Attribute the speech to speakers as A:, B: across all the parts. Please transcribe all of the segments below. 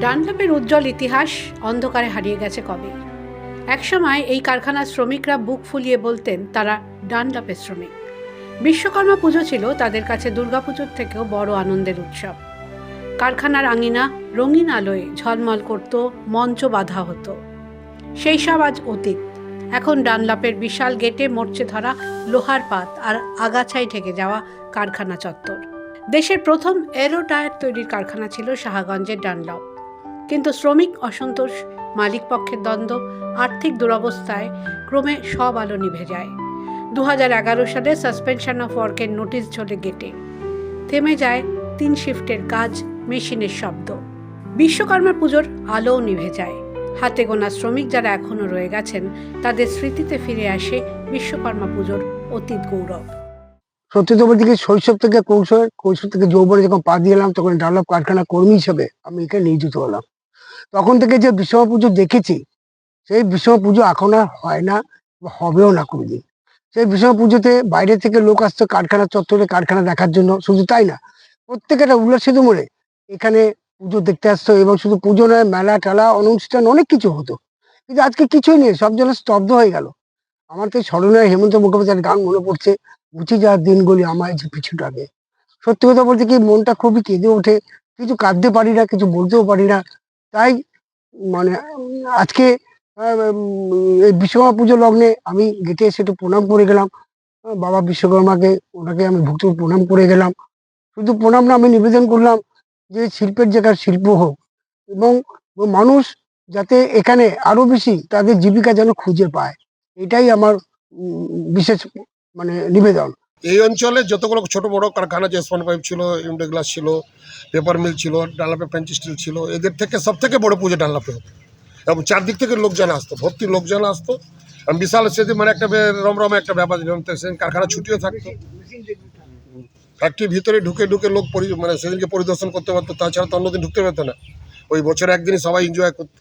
A: ডানলপের উজ্জ্বল ইতিহাস অন্ধকারে হারিয়ে গেছে কবে? একসময় এই কারখানার শ্রমিকরা বুক ফুলিয়ে বলতেন, তারা ডানলপের শ্রমিক। বিশ্বকর্মা পুজো ছিল তাদের কাছে দুর্গাপুজোর থেকেও বড় আনন্দের উৎসব। কারখানার আঙিনা রঙিন আলোয় ঝলমল করত, মঞ্চ বাঁধা হতো। সেই সব আজ অতীত। এখন ডানলপের বিশাল গেটে মরচে ধরা, লোহার পাত আর আগাছায় ঠেকে যাওয়া কারখানা চত্বর। দেশের প্রথম এরো টায়ার তৈরির কারখানা ছিল শাহগঞ্জের ডানলপ। কিন্তু শ্রমিক অসন্তোষ, মালিক পক্ষের দ্বন্দ্ব, আর্থিক দুরবস্থায় ক্রমে সব আলো নিভে যায়। দু সালে সাসপেনশন অফ ওয়ার্কের নোটিশ ঝোলে গেটে থেমে যায় তিন শিফটের কাজ, মেশিনের শব্দ। বিশ্বকর্মা পুজোর আলোও নিভে যায়। হাতে গোনা শ্রমিক যারা এখনও রয়ে গেছেন, তাদের স্মৃতিতে ফিরে আসে বিশ্বকর্মা পুজোর অতীত গৌরব।
B: সত্যি শৈশব থেকে কৌশল কৈশোর থেকে যৌবনে যখন পা দিয়ে এলাম তখন ডানলপ কারখানা কর্মী হিসেবে আমি এখানে নিয়োজিত হলাম। তখন থেকে যে বিশ্বকর্মা পুজো দেখেছি, সেই বিশ্বকর্মা পুজো এখন আর হয় না হবেও না কোনোদিন। সেই বিশ্বকর্মা পুজোতে বাইরে থেকে লোক আসতো কারখানা চত্বরে কারখানা দেখার জন্য, শুধু তাই না প্রত্যেকেটা উল্লাসিত মনে এখানে পুজো দেখতে আসতো এবং শুধু পুজো নয়, মেলা টেলা অনুষ্ঠান অনেক কিছু হতো। কিন্তু আজকে কিছুই নেই, সব যেন স্তব্ধ হয়ে গেল। আমার তো স্মরণীয় হেমন্ত মুখোপাধ্যায়ের গান মনে পড়ছে বুঝি যাওয়ার দিনগুলি আমায় যে পিছু ডাকে সত্যি কথা বলতে কি, মনটা খুবই কেঁদে ওঠে। কিছু কাঁদতে পারি না, কিছু বলতেও পারি না। তাই মানে আজকে এই বিশ্বকর্মা পুজো লগ্নে আমি গেটে এসে একটু প্রণাম করে গেলাম। বাবা বিশ্বকর্মাকে, ওনাকে আমি ভক্তি প্রণাম করে গেলাম। শুধু প্রণাম না, আমি নিবেদন করলাম যে শিল্পের জায়গায় শিল্প হোক এবং মানুষ যাতে এখানে আরও বেশি তাদের জীবিকা যেন খুঁজে পায়, এটাই আমার বিশেষ মানে নিবেদন।
C: এই অঞ্চলে যতগুলো ছোট বড় কারখানা যে স্পন পাইপ ছিল ইন্ডে গ্লাস ছিল পেপার মিল ছিল ডানলাপে পেঞ্চ স্টিল ছিল এদের থেকে সব থেকে বড় পুজো ডানলাপে হতো এবং চারদিক থেকে লোকজন আসতো ভর্তি লোকজন আসতো। এবং বিশাল সেদিন মানে একটা রমরম একটা ব্যাপার সেদিন কারখানা ছুটিও থাকতো। ফ্যাক্টরির ভিতরে ঢুকে ঢুকে লোক পরি মানে সেদিনকে পরিদর্শন করতে পারতো তাছাড়া তো অন্যদিন ঢুকতে পারতো না। ওই বছরে একদিনই সবাই এনজয় করতো।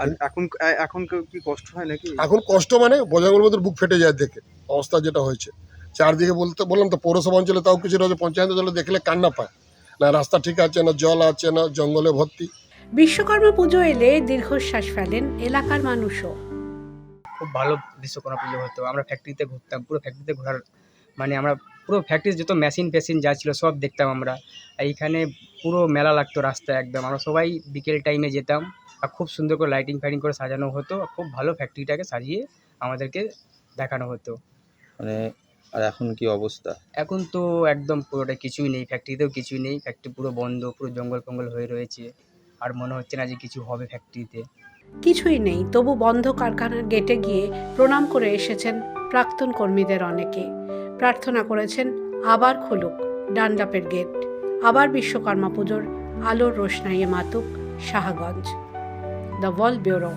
D: আর এখন এখন কি কষ্ট হয় নাকি?
C: এখন কষ্ট মানে বোঝাগুলোর মধ্যে বুক ফেটে যায় দেখে অবস্থা যেটা হয়েছে। চারদিকে বলতে বললাম তো পৌরসভা অঞ্চলে তাও কিছু রয়েছে পঞ্চায়েত অঞ্চলে দেখলে কান্না পায়। না রাস্তা ঠিক আছে না জল আছে না জঙ্গলে ভর্তি।
A: বিশ্বকর্মা পুজো এলে দীর্ঘশ্বাস ফেলেন এলাকার মানুষও।
E: খুব ভালো বিশ্বকর্মা পুজো হতো। আমরা ফ্যাক্টরিতে ঘুরতাম পুরো ফ্যাক্টরিতে ঘোরার মানে আমরা পুরো ফ্যাক্টরি যত মেশিন ফেশিন যা ছিল সব দেখতাম আমরা। আর এইখানে পুরো মেলা লাগতো রাস্তায় একদম। আমরা সবাই বিকেল টাইমে যেতাম আর খুব সুন্দর করে লাইটিং ফাইটিং করে সাজানো হতো। খুব ভালো ফ্যাক্টরিটাকে সাজিয়ে আমাদেরকে দেখানো হতো।
F: মানে আর এখন কি অবস্থা?
E: এখন তো একদম পুরোটা কিছুই নেই ফ্যাক্টরিতেও কিছুই নেই ফ্যাক্টরি পুরো বন্ধ পুরো জঙ্গল ফঙ্গল হয়ে রয়েছে। আর মনে হচ্ছে না যে কিছু হবে ফ্যাক্টরিতে
A: কিছুই নেই তবু বন্ধ কারখানার গেটে গিয়ে প্রণাম করে এসেছেন প্রাক্তন কর্মীদের অনেকে। প্রার্থনা করেছেন আবার খুলুক ডান্ডাপের গেট আবার বিশ্বকর্মা পুজোর আলোর রোশনাইয়ে মাতুক শাহগঞ্জ। The world bureau.